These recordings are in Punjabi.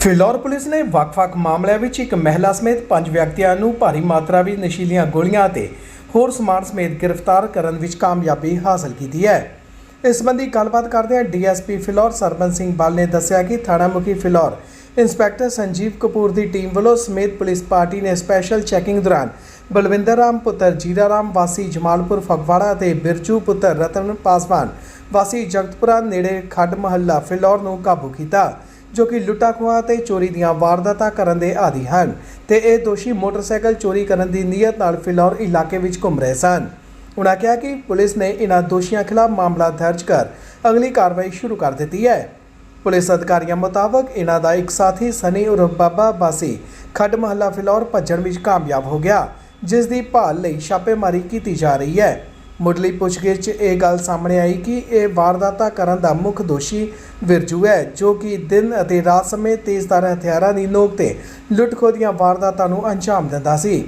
ਫਿਲੌਰ ਪੁਲਿਸ ਨੇ ਵੱਖ-ਵੱਖ ਮਾਮਲਿਆਂ ਵਿੱਚ ਇੱਕ ਮਹਿਲਾ ਸਮੇਤ ਪੰਜ ਵਿਅਕਤੀਆਂ ਨੂੰ ਭਾਰੀ ਮਾਤਰਾ ਵਿੱਚ ਨਸ਼ੀਲੀਆਂ ਗੋਲੀਆਂ ਅਤੇ ਹੋਰ ਸਮਾਨ ਸਮੇਤ ਗ੍ਰਿਫਤਾਰ ਕਰਨ ਵਿੱਚ ਕਾਮਯਾਬੀ ਹਾਸਲ ਕੀਤੀ ਹੈ। ਇਸ ਸੰਬੰਧੀ ਗੱਲਬਾਤ ਕਰਦਿਆਂ ਡੀਐਸਪੀ ਫਿਲੌਰ ਸਰਬਨ ਸਿੰਘ ਬਲ ਨੇ ਦੱਸਿਆ ਕਿ ਥਾਣਾ ਮੁਖੀ ਫਿਲੌਰ ਇੰਸਪੈਕਟਰ ਸੰਜੀਵ ਕਪੂਰ ਦੀ ਟੀਮ ਵੱਲੋਂ ਸਮੇਤ ਪੁਲਿਸ ਪਾਰਟੀ ਨੇ ਸਪੈਸ਼ਲ ਚੈਕਿੰਗ ਦੌਰਾਨ ਬਲਵਿੰਦਰ ਰਾਮ, ਪੁੱਤਰ ਜੀਰਾ ਰਾਮ, ਵਾਸੀ ਜਮਾਲਪੁਰ ਫਗਵਾੜਾ ਅਤੇ ਬਿਰਚੂ ਪੁੱਤਰ ਰਤਨ ਪਾਸਵਾਨ, ਵਾਸੀ ਜਗਤਪੁਰਾ ਨੇੜੇ ਖੱਡ ਮਹੱਲਾ ਫਿਲੌਰ ਨੂੰ ਕਾਬੂ ਕੀਤਾ। ਜੋ ਕਿ ਲੁੱਟਾਂ ਖੋਹਾਂ ਤੇ ਚੋਰੀ ਦੀਆਂ ਵਾਰਦਾਤਾਂ ਕਰਨ ਦੇ ਆਦੀ ਹਨ ਤੇ ਇਹ ਦੋਸ਼ੀ ਮੋਟਰਸਾਈਕਲ ਚੋਰੀ ਕਰਨ ਦੀ ਨੀਅਤ ਨਾਲ ਫਿਲੌਰ ਇਲਾਕੇ ਵਿੱਚ ਘੁੰਮ ਰਹੇ ਸਨ। ਉਨ੍ਹਾਂ ਕਿਹਾ ਕਿ ਪੁਲਿਸ ਨੇ ਇਨ੍ਹਾਂ ਦੋਸ਼ੀਆਂ ਖਿਲਾਫ ਮਾਮਲਾ ਦਰਜ ਕਰ ਅਗਲੀ ਕਾਰਵਾਈ ਸ਼ੁਰੂ ਕਰ ਦਿੱਤੀ ਹੈ। ਪੁਲਿਸ ਅਧਿਕਾਰੀਆਂ ਮੁਤਾਬਕ ਇਨ੍ਹਾਂ ਦਾ ਇੱਕ ਸਾਥੀ ਸਨੀ ਉਰਫ ਬਾਬਾ ਬਾਸੀ ਖੱਡ ਮਹੱਲਾ ਫਿਲੌਰ ਭੱਜਣ ਵਿੱਚ ਕਾਮਯਾਬ ਹੋ ਗਿਆ, ਜਿਸ ਦੀ ਭਾਲ ਲਈ ਛਾਪੇਮਾਰੀ ਕੀਤੀ ਜਾ ਰਹੀ ਹੈ। ਮੁੱਢਲੀ ਪੁੱਛਗਿੱਛ 'ਚ ਇਹ ਗੱਲ ਸਾਹਮਣੇ ਆਈ ਕਿ ਇਹ ਵਾਰਦਾਤਾਂ ਕਰਨ ਦਾ ਮੁੱਖ ਦੋਸ਼ੀ ਵਿਰਜੂ ਹੈ, ਜੋ ਕਿ ਦਿਨ ਅਤੇ ਰਾਤ ਸਮੇਂ ਤੇਜ਼ਧਾਰ ਹਥਿਆਰਾਂ ਦੀ ਨੋਕ ਤੇ ਲੁੱਟ-ਖੋਹ ਦੀਆਂ ਵਾਰਦਾਤਾਂ ਨੂੰ ਅੰਜਾਮ ਦਿੰਦਾ ਸੀ।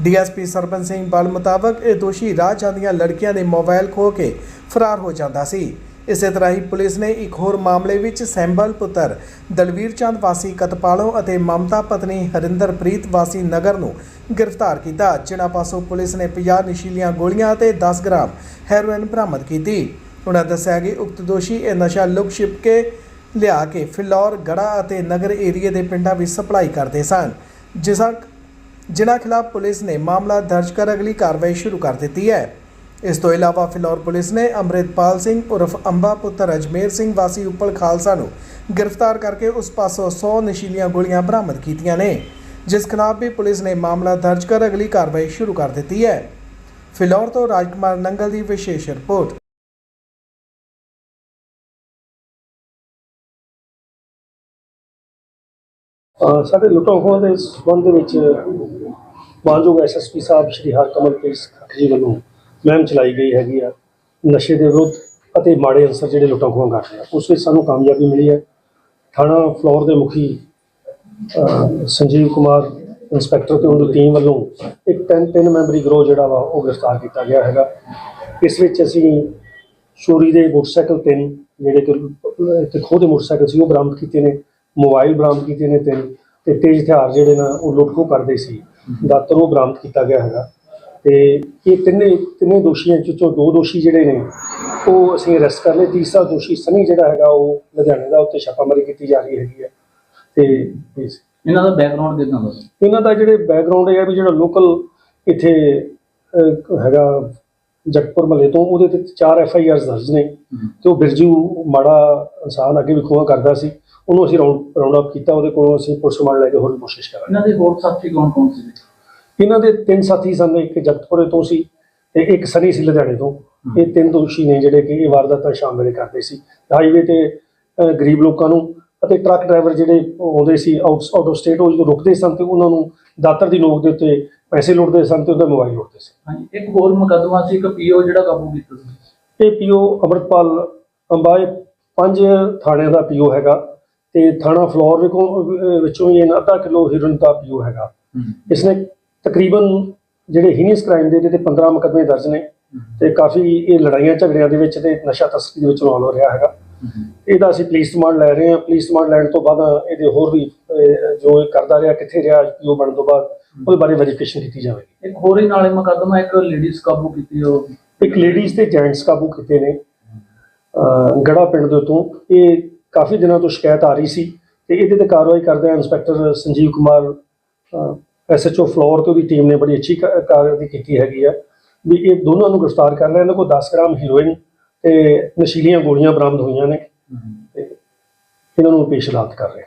ਡੀਐਸਪੀ ਸਰਬਨ ਸਿੰਘ ਬਲ ਮੁਤਾਬਕ ਇਹ ਦੋਸ਼ੀ ਰਾਹ ਜਾਂਦੀਆਂ ਲੜਕੀਆਂ ਦੇ ਮੋਬਾਈਲ ਖੋਹ ਕੇ ਫਰਾਰ ਹੋ ਜਾਂਦਾ ਸੀ। ਇਸੇ ਤਰ੍ਹਾਂ ਹੀ ਪੁਲਿਸ ਨੇ ਇੱਕ ਹੋਰ ਮਾਮਲੇ ਵਿੱਚ ਸੈਂਬਲ ਪੁੱਤਰ ਦਲਵੀਰ ਚੰਦ ਵਾਸੀ ਕਤਪਾਲੋ ਅਤੇ ਮਮਤਾ ਪਤਨੀ ਹਰਿੰਦਰਪ੍ਰੀਤ ਵਾਸੀ ਨਗਰ ਨੂੰ ਗ੍ਰਿਫਤਾਰ ਕੀਤਾ, ਜਿਨ੍ਹਾਂ ਪਾਸੋਂ ਪੁਲਿਸ ਨੇ 50 ਨਸ਼ੀਲੀਆਂ ਗੋਲੀਆਂ ਅਤੇ 10 ਗ੍ਰਾਮ ਹੈਰੋਇਨ ਬਰਾਮਦ ਕੀਤੀ। ਉਹਨਾਂ ਦੱਸਿਆ ਕਿ ਉਕਤ ਦੋਸ਼ੀ ਇਹ ਨਸ਼ਾ ਲੁਕ ਛਿਪ ਕੇ ਲਿਆ ਕੇ ਫਿਲੌਰ ਗੜਾ ਅਤੇ ਨਗਰ ਏਰੀਏ ਦੇ ਪਿੰਡਾਂ ਵਿੱਚ ਸਪਲਾਈ ਕਰਦੇ ਸਨ, ਜਿਸ ਜਿਨ੍ਹਾਂ ਖਿਲਾਫ ਪੁਲਿਸ ਨੇ ਮਾਮਲਾ ਦਰਜ ਕਰ ਅਗਲੀ ਕਾਰਵਾਈ ਸ਼ੁਰੂ ਕਰ ਦਿੱਤੀ ਹੈ। ਇਸ ਤੋਂ ਇਲਾਵਾ ਫਿਲੌਰ ਪੁਲਿਸ ਨੇ ਅੰਮ੍ਰਿਤਪਾਲ ਸਿੰਘ ਉਰਫ ਅੰਬਾ ਪੁੱਤਰ ਅਜਮੇਰ ਸਿੰਘ ਵਾਸੀ ਉੱਪਲ ਖਾਲਸਾ ਨੂੰ ਗ੍ਰਿਫਤਾਰ ਕਰਕੇ ਉਸ ਪਾਸੋਂ 100 ਨਸ਼ੀਲੀਆਂ ਗੋਲੀਆਂ ਬਰਾਮਦ ਕੀਤੀਆਂ ਨੇ, ਜਿਸ ਖਿਲਾਫ ਵੀ ਪੁਲਿਸ ਨੇ ਮਾਮਲਾ ਦਰਜ ਕਰ ਅਗਲੀ ਕਾਰਵਾਈ ਸ਼ੁਰੂ ਕਰ ਦਿੱਤੀ ਹੈ। ਫਿਲੌਰ ਤੋਂ ਰਾਜਕੁਮਾਰ ਨੰਗਲ ਦੀ ਵਿਸ਼ੇਸ਼ ਰਿਪੋਰਟ। ਅਹ ਸਾਡੇ ਲੁੱਟਾਂ ਖੋਹਾਂ ਦੇ ਸੰਬੰਧ ਦੇ ਵਿੱਚ ਮਾਨਯੋਗ ਐਸਐਸਪੀ ਸਾਹਿਬ ਸ਼੍ਰੀ ਹਰਕਮਲਪ੍ਰੀਤ ਖੱਟਰ ਜੀ ਵੱਲੋਂ ਮੁਹਿੰਮ ਚਲਾਈ ਗਈ ਹੈਗੀ ਆ, ਨਸ਼ੇ ਦੇ ਵਿਰੁੱਧ ਅਤੇ ਮਾੜੇ ਅਨਸਰ ਜਿਹੜੇ ਲੁੱਟਾਂ ਖੋਹਾਂ ਕਰਦੇ ਆ। ਉਸ ਵਿੱਚ ਸਾਨੂੰ ਕਾਮਯਾਬੀ ਮਿਲੀ ਹੈ। ਥਾਣਾ ਫਲੋਰ ਦੇ ਮੁਖੀ ਸੰਜੀਵ ਕੁਮਾਰ, ਇੰਸਪੈਕਟਰ ਤੇ ਉਹਦੀ ਟੀਮ ਵੱਲੋਂ ਇੱਕ ਤਿੰਨ ਤਿੰਨ ਮੈਂਬਰੀ ਗਰੋਹ ਜਿਹੜਾ ਵਾ, ਉਹ ਗ੍ਰਿਫਤਾਰ ਕੀਤਾ ਗਿਆ ਹੈਗਾ। ਇਸ ਵਿੱਚ ਅਸੀਂ ਚੋਰੀ ਦੇ ਮੋਟਰਸਾਈਕਲ ਤਿੰਨ, ਜਿਹੜੇ ਕਿ ਖੋਹ ਦੇ ਮੋਟਰਸਾਈਕਲ ਸੀ, ਉਹ ਬਰਾਮਦ ਕੀਤੇ ਨੇ। ਮੋਬਾਈਲ ਬਰਾਮਦ ਕੀਤੇ ਨੇ ਤਿੰਨ। ਤੇ ਤੇਜ਼ ਹਥਿਆਰ ਜਿਹੜੇ ਨਾ, ਉਹ ਲੁੱਟ ਖੋਹ ਕਰਦੇ ਸੀ। ਦਾਤਰ ਉਹ ਬਰਾਮਦ ਕੀਤਾ ਗਿਆ ਹੈਗਾ। ਤੇ ਇਹ ਤਿੰਨੇ ਤਿੰਨੇ ਦੋਸ਼ੀਆਂ ਚੋਂ ਦੋ ਦੋਸ਼ੀ ਜਿਹੜੇ ਨੇ ਉਹ ਅਸੀਂ ਅਰੈਸਟ ਕਰ ਲਏ। ਤੀਸਰਾ ਦੋਸ਼ੀ ਸਨੀ ਜਿਹੜਾ ਹੈਗਾ ਉਹ ਲੁਧਿਆਣੇ ਦਾ ਉੱਤੇ ਛਾਪਾਮਾਰੀ ਕੀਤੀ ਜਾ ਰਹੀ ਹੈਗੀ ਹੈ। ਤੇ ਇਸ- ਇਹਨਾਂ ਦਾ ਬੈਕਗ੍ਰਾਉਂਡ ਕਿਦਾਂ ਦਾ? ਸੀ ਇਹਨਾਂ ਦਾ ਜਿਹੜੇ ਬੈਕਗ੍ਰਾਉਂਡ ਹੈ ਵੀ ਜਿਹੜਾ ਲੋਕਲ ਇੱਥੇ ਹੈਗਾ ਜਗਤਪੁਰ ਮਹੱਲੇ ਤੋਂ ਉਹਦੇ ਤੇ ਚਾਰ ਐਫ ਆਈ ਆਰਸ ਦਰਜ ਨੇ। ਤੇ ਉਹ ਬਿਰਜੂ ਮਾੜਾ ਇਨਸਾਨ ਅੱਗੇ ਵੀ ਖੋਆ ਕਰਦਾ ਸੀ। ਉਹਨੂੰ ਅਸੀਂ ਰਾਉਂਡ ਅਪ ਕੀਤਾ। ਉਹਦੇ ਕੋਲੋਂ ਅਸੀਂ ਪੁਲਿਸ ਰਿਮਾਂਡ ਲੈ ਕੇ ਹੋਰ ਕੋਸ਼ਿਸ਼ ਕਰਾਂਗੇ। ਇਹਨਾਂ ਦੇ ਹੋਰ ਸਾਥੀ ਕੌਣ ਕੌਣ ਸੀ? ਇਹਨਾਂ ਦੇ ਤਿੰਨ ਸਾਥੀ ਸਨ ਇੱਕ ਜਗਤਪੁਰੇ ਤੋਂ ਸੀ ਤੇ ਇੱਕ ਸਨੀ ਸੀ ਲੁਧਿਆਣੇ ਤੋਂ। ਇਹ ਤਿੰਨ ਦੋਸ਼ੀ ਨੇ ਜਿਹੜੇ ਕਿ ਇਹ ਵਾਰਦਾਤਾਂ ਸ਼ਾਮ ਵੇਲੇ ਕਰਦੇ ਸੀ। ਹਾਈਵੇ ਤੇ ਗਰੀਬ ਲੋਕਾਂ ਨੂੰ ਅਤੇ ਟਰੱਕ ਡਰਾਈਵਰ ਜਿਹੜੇ ਆਉਂਦੇ ਸੀ ਆਊਟ ਆਊਟ ਆਫ ਸਟੇਟ ਉਹ ਜਦੋਂ ਰੁਕਦੇ ਸਨ ਤੇ ਉਹਨਾਂ ਨੂੰ ਦਾਤਰ ਦੀ ਨੋਕ ਦੇ ਉੱਤੇ ਪੈਸੇ ਲੁੱਟਦੇ ਸਨ ਤੇ ਉਹਦਾ ਮੋਬਾਈਲ ਲੁੱਟਦੇ ਸੀ। ਹਾਂਜੀ ਇੱਕ ਹੋਰ ਮੁਕੱਦਮਾ ਸੀ ਇੱਕ ਪੀਓ ਜਿਹੜਾ ਕਾਬੂ ਕੀਤਾ ਸੀ। ਇਹ ਪੀਓ ਅਮਰਪਾਲ ਅੰਬਾਏ ਪੰਜ ਥਾਣਿਆਂ ਦਾ ਪੀਓ ਹੈਗਾ ਤੇ ਥਾਣਾ ਫਲੋਰ ਵਿਚੋਂ ਹੀ ਇਹਨਾਂ ਅੱਧਾ ਕਿਲੋ ਹੀਰੋਇਨ ਦਾ ਪੀਓ ਹੈਗਾ। ਇਸਨੇ ਤਕਰੀਬਨ ਜਿਹੜੇ ਹੀਨੀਅਸ ਕ੍ਰਾਈਮ ਦੇ ਤੇ 15 ਮੁਕੱਦਮੇ ਦਰਜ ਨੇ ਤੇ ਕਾਫੀ ਇਹ ਲੜਾਈਆਂ ਝਗੜਿਆਂ ਦੇ ਵਿੱਚ ਤੇ ਨਸ਼ਾ ਤਸਕਰੀ ਦੇ ਵਿੱਚ ਇਨਵੋਲਵ ਹੋ ਰਿਹਾ ਹੈਗਾ। ਇਹਦਾ ਅਸੀਂ ਪੁਲਿਸ ਰਿਮਾਂਡ ਲੈ ਰਹੇ ਹਾਂ। ਪੁਲਿਸ ਰਿਮਾਂਡ ਲੈਣ ਤੋਂ ਬਾਅਦ ਇਹਦੇ ਹੋਰ ਵੀ ਜੋ ਇਹ ਕਰਦਾ ਰਿਹਾ ਕਿੱਥੇ ਰਿਹਾ ਪੀਓ ਬਣਨ ਤੋਂ ਬਾਅਦ ਉਹਦੇ ਬਾਰੇ ਵੈਰੀਫਿਕੇਸ਼ਨ ਕੀਤੀ ਜਾਵੇਗੀ। ਇੱਕ ਹੋਰ ਹੀ ਨਾਲੇ ਮੁਕੱਦਮਾ ਇੱਕ ਲੇਡੀਜ਼ ਕਾਬੂ ਕੀਤੀ ਉਹ। ਇੱਕ ਲੇਡੀਜ਼ ਤੇ ਜੈਂਟਸ ਕਾਬੂ ਕੀਤੇ ਨੇ। ਗੜਾ ਪਿੰਡ ਦੇ ਤੋਂ ਇਹ ਕਾਫੀ ਦਿਨਾਂ ਤੋਂ ਸ਼ਿਕਾਇਤ ਆ ਰਹੀ ਸੀ ਤੇ ਇਹਦੇ ਤੇ ਕਾਰਵਾਈ ਕਰਦੇ ਇੰਸਪੈਕਟਰ ਸੰਜੀਵ ਕੁਮਾਰ ਐਸਐਚਓ ਫਲੋਰ ਤੇ ਉਹਦੀ ਟੀਮ ਨੇ ਬੜੀ ਅੱਛੀ ਕਾ- ਕਾਰਵਾਈ ਕੀਤੀ ਹੈਗੀ ਆ। ਵੀ ਇਹ ਦੋਨਾਂ ਨੂੰ ਗ੍ਰਿਫਤਾਰ ਕਰ ਲਿਆ। ਇਹਨਾਂ ਕੋਲ 10 ਗ੍ਰਾਮ ਹੀਰੋਇਨ ਤੇ ਨਸ਼ੀਲੀਆਂ ਗੋਲੀਆਂ ਬਰਾਮਦ ਹੋਈਆਂ ਨੇ। ਤੇ ਇਹਨਾਂ ਨੂੰ ਪੇਸ਼ ਅਦਾਲਤ ਕਰ ਰਹੇ